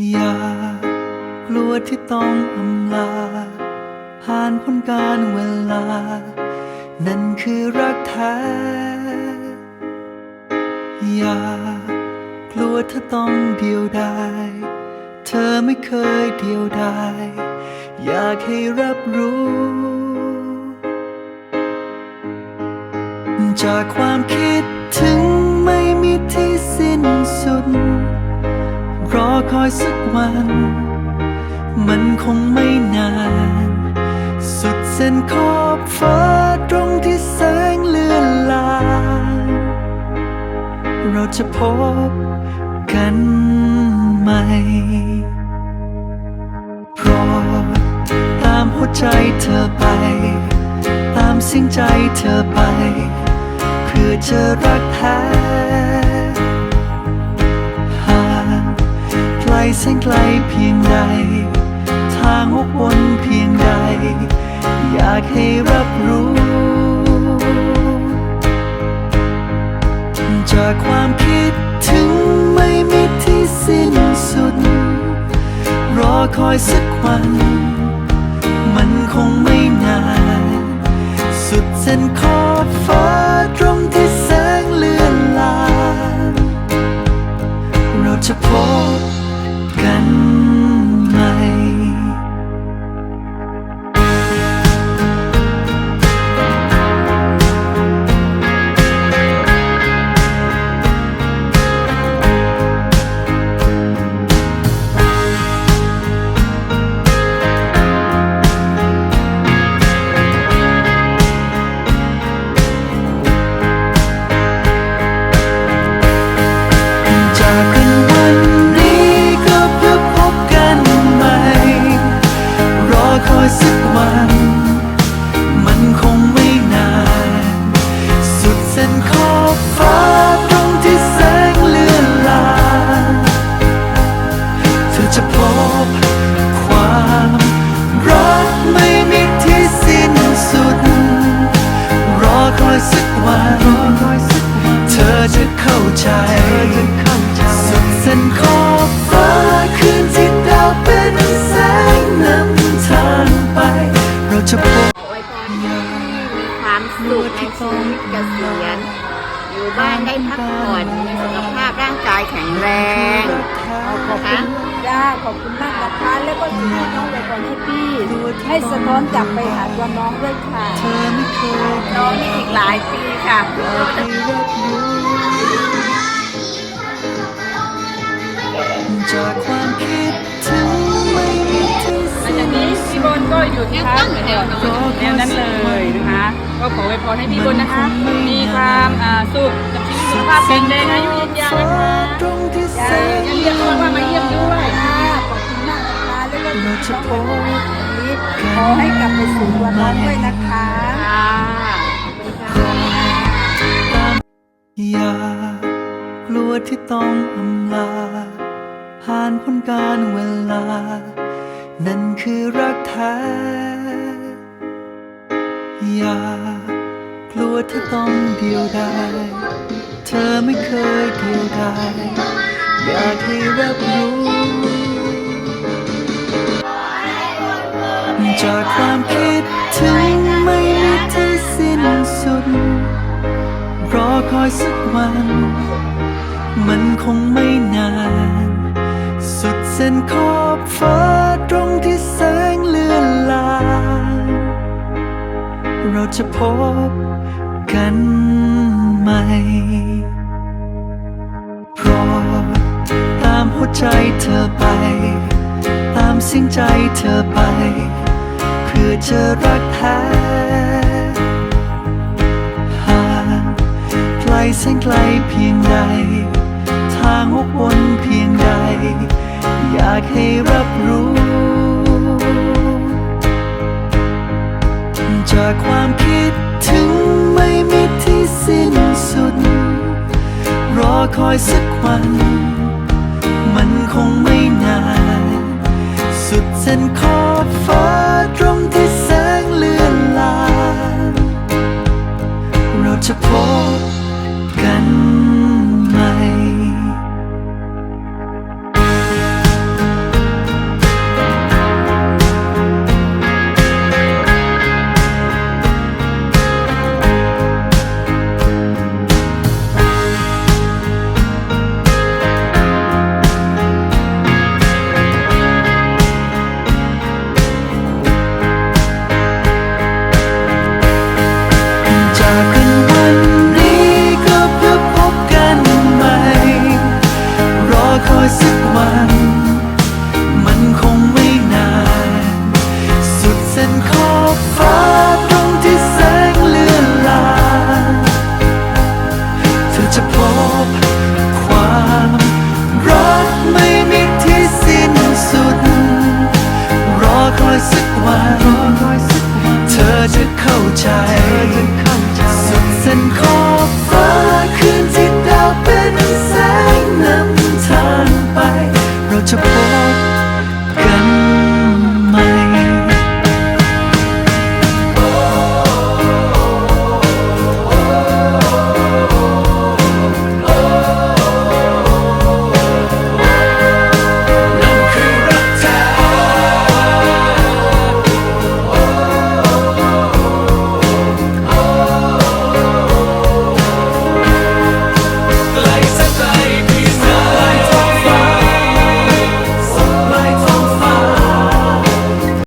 อย่ากลัวที่ต้องอำลา ผ่านพ้นการเวลา นั่นคือรักแท้ อย่ากลัวเธอต้องเดียวดายเธอไม่เคยเดียวดายอยากให้รับรู้ จากความคิดถึงไม่มีที่สิ้นสุด รอคอยสักวัน มันคงไม่นาน สุดเส้นขอบฟ้าตรงที่แสงเลือนลางเราจะพบกันไหม่โปรดตามหัวใจเธอไป ตามเสียงใจเธอไป เพื่อจะรักแท้ แสนไกลเพียงใด ทางวกวนเพียงใด อยากให้รับรู้ จากความคิดถึงไม่มีที่สิ้นสุด รอคอยสักวัน มันคงไม่นาน สุดเส้นขอ จะพบความรักไม่มีที่สิ้นสุด รอคอยสักวันเธอจะเข้าใจ สุดเส้นขอบฟ้าคืนที่ดาวเป็นแสงนำทางไป เราจะพบอวยพรให้มีความสุขในชีวิตเกษียณอยู่บ้านได้พักผ่อนมีสุขภาพร่างกายแข็งแรงขอบคุณ จ้าขอบคุณมากนะคะ แล้วก็สิ่งที่น้องไปก่อนให้พี่ ให้สะท้อนกลับไปหาตัวน้องด้วยค่ะเธอไม่เคยน้องนี่อีกหลายปีค่ะให้รับรู้จากความคิดถึงไม่มีที่หลังสิ้จากนนี้พี่บนก็หยุดพักแนวแนวนั้นเลยนะคะ ก็ขออวยพรให้พี่บนนะคะ มีความอ่าสุขกับชีวิต สุขภาพแข็งแรงอายุยืนยาวนะคะตรงที่างยังเรียกว่ามาเยี่ยมด้วยค่ะขอบคุณมากนะคะแล้วก็ขอให้กลับไปสู่ตัวน้องด้วยนะคะอย่ากลัวที่ต้องอำลาผ่านพ้นการเวลา นั่นคือรักแท้อย่ากลัวเธอต้องเดียวดาย ธอไม่เคยเดียวดายอยากให้รับรู้จากความคิดถึงไม่มีที่สิ้นสุด รอคอยสักวัน มันคงไม่นาน สุดเส้นขอบฟ้าตรงที่แสงเลือนลางเราจะพบ กันไหมโปรดตามหัวใจเธอไป ตามสียงใจเธอไป เพื่อจะรักแท้หากไกลแสนไกลเพียงใด ทางวกวนเพียงใด อยากให้รับรู้จากความคิด สิ้นสุด รอคอยสักวัน มันคงไม่นาน สุดเส้นขอบฟ้าตรงที่แสงเลือนลางเราจะพบ world.